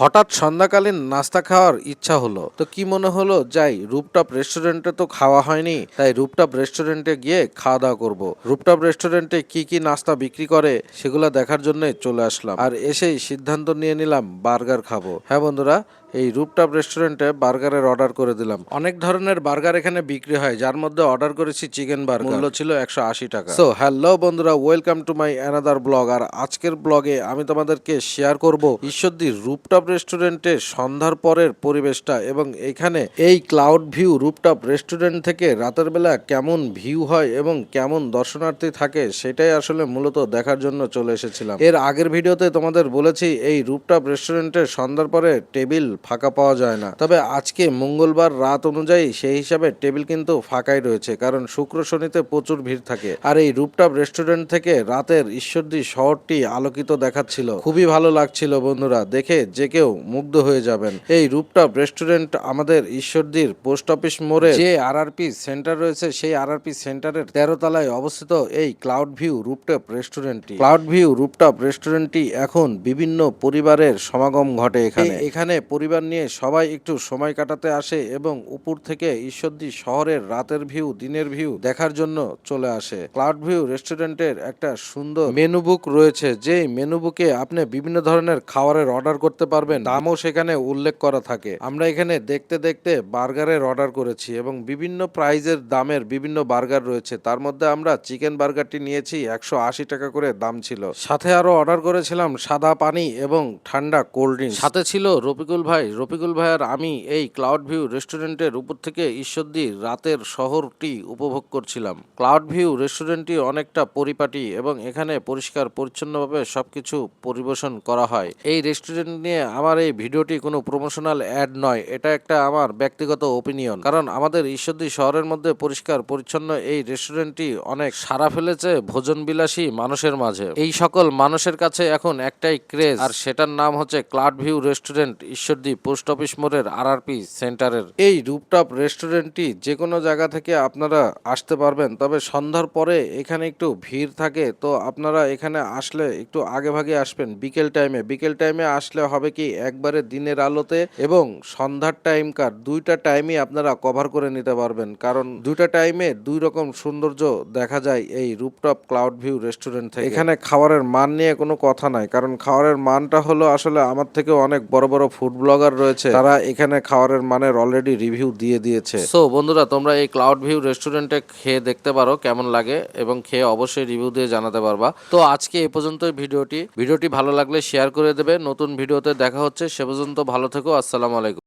হঠাৎ সন্ধ্যাকালীন নাস্তা খাওয়ার ইচ্ছা হলো। তো কি মনে হলো, যাই, রুপটপ রেস্টুরেন্টে তো খাওয়া হয়নি, তাই রুপটপ রেস্টুরেন্টে গিয়ে খাওয়া দাওয়া করব। রুপটপ রেস্টুরেন্টে কি কি নাস্তা বিক্রি করে, সেগুলো দেখার জন্য চলে আসলাম। আর এসেই সিদ্ধান্ত নিয়ে নিলাম, বার্গার খাব। হ্যাঁ বন্ধুরা এই রুপটপ রেস্টুরেন্টে বার্গারের অর্ডার করে দিলাম। অনেক ধরনের বার্গার এখানে বিক্রি হয় যার মধ্যে অর্ডার করেছি চিকেন বার্গার। মূল্য ছিল একশো আশি টাকা। সো হ্যালো বন্ধুরা welcome to my another blog আর আজকের ব্লগে আমি তোমাদেরকে শেয়ার করব ঈশ্বরদী রুপটপ রেস্টুরেন্টে সন্ধ্যার পরের পরিবেশটা এবং এখানে এই ক্লাউড ভিউ রুপটপ রেস্টুরেন্ট থেকে রাতের বেলা কেমন ভিউ হয় এবং কেমন দর্শনার্থী থাকে সেটাই আসলে মূলত দেখার জন্য চলে এসেছিলাম। এর আগের ভিডিওতে তোমাদের বলেছি এই রুপটপ রেস্টুরেন্টে সন্ধ্যার পরে টেবিল ফাঁকা পাওয়া যায় না। তবে আজকে মঙ্গলবার রাত অনুযায়ী সেই হিসাবে টেবিল কিন্তু ফাঁকাই রয়েছে, কারণ শুক্র শনিতে প্রচুর ভিড় থাকে। আর এই রুপটপ রেস্টুরেন্ট থেকে রাতের ঈশ্বরদী শহরটি আলোকিত দেখাচ্ছিল। খুবই ভালো লাগছিল বন্ধুরা, দেখে যে কেউ মুগ্ধ হয়ে যাবেন। এই রুপটপ রেস্টুরেন্ট আমাদের ঈশ্বরদীর পোস্ট অফিস মোড়ে যে আরআরপি সেন্টার রয়েছে, সেই আরআরপি সেন্টারের তেরো তলায় অবস্থিত এই ক্লাউড ভিউ রুপটপ রেস্টুরেন্টটি। ক্লাউড ভিউ রুপটপ রেস্টুরেন্টটি এখন বিভিন্ন পরিবারের সমাগম ঘটে এখানে। এখানে পরিবার নিয়ে সবাই একটু সময় কাটাতে আসে এবং উপর থেকে ঈশ্বরদী শহরের রাতের ভিউ, দিনের ভিউ দেখার জন্য চলে আসে। ক্লাউড ভিউ রেস্টুরেন্টের একটা সুন্দর মেনু বুক রয়েছে যে মেনু বুকে আপনি বিভিন্ন ধরনের খাবারের অর্ডার করতে পারবেন। দামও সেখানে উল্লেখ করা থাকে। আমরা এখানে দেখতে দেখতে বার্গারের অর্ডার করেছি এবং বিভিন্ন প্রাইজের দামের বিভিন্ন বার্গার রয়েছে। তার মধ্যে আমরা চিকেন বার্গারটি নিয়েছি, একশো আশি টাকা করে দাম ছিল। সাথে আরও অর্ডার করেছিলাম সাদা পানি এবং ঠান্ডা কোল্ড ড্রিঙ্ক সাথে ছিল রফিকুল ভাই রফিকুল ভাই আমি এই ক্লাউড ভিউ রেস্টুরেন্টের উপর থেকে ঈশ্বরদী রাতের শহরটি উপভোগ করছিলাম। ক্লাউড ভিউ রেস্টুরেন্টটি অনেকটা পরিপাটি এবং এখানে পরিষ্কার, পরিচ্ছন্নভাবে সবকিছু পরিবেশন করা হয়। এই রেস্টুরেন্ট নিয়ে আমার এই ভিডিওটি কোনো প্রমোশনাল অ্যাড নয়, এটা একটা আমার ব্যক্তিগত ওপিনিয়ন কারণ আমাদের ঈশ্বরদী শহরের মধ্যে পরিষ্কার, পরিচ্ছন্ন এই রেস্টুরেন্টটি অনেক সারা ফেলেছে ভোজন বিলাসী মানুষের মাঝে। এই সকল মানুষের কাছে এখন একটাই ক্রেজ আর সেটার নাম হচ্ছে cloud view restaurant Ishwardi. Post office মোড়ের আরআরপি সেন্টারের। এই রুপটপ রেস্টুরেন্টটি যে কোনো জায়গা থেকে আপনারা আসতে পারবেন তবে সন্ধ্যার পরে এখানে একটু ভিড় থাকে তো আপনারা এখানে আসলে একটু আগে ভাগে আসবেন বিকেল টাইমে। বিকেল টাইমে আসলে হবে কি একবারে দিনের আলোতে এবং সন্ধ্যার টাইমকার দুইটা টাইমই আপনারা কভার করে নিতে পারবেন কারণ দুইটা টাইমে দুই রকম সৌন্দর্য দেখা যায় এই রুপটপ ক্লাউড ভিউ রেস্টুরেন্ট থেকে। এখানে খাবারের মান নিয়ে কোনো কথা নাই কারণ খাবারের মানটা হলো আসলে আমার থেকে অনেক বড় বড় ফুড ব্লগার রয়েছে। তারা এখানে খাবারের মানের অলরেডি রিভিউ দিয়ে দিয়েছে। সো বন্ধুরা তোমরা এই ক্লাউড ভিউ রেস্টুরেন্টে খেয়ে দেখতে পারো কেমন লাগে এবং খেয়ে অবশ্যই রিভিউ দিয়ে জানাতে পারবা। তো আজকে এই পর্যন্তই ভিডিওটি। ভিডিওটি ভালো লাগলে শেয়ার করে দেবে। নতুন ভিডিওতে দেখা হচ্ছে সে পর্যন্ত ভালো থেকো। আসসালামু আলাইকুম।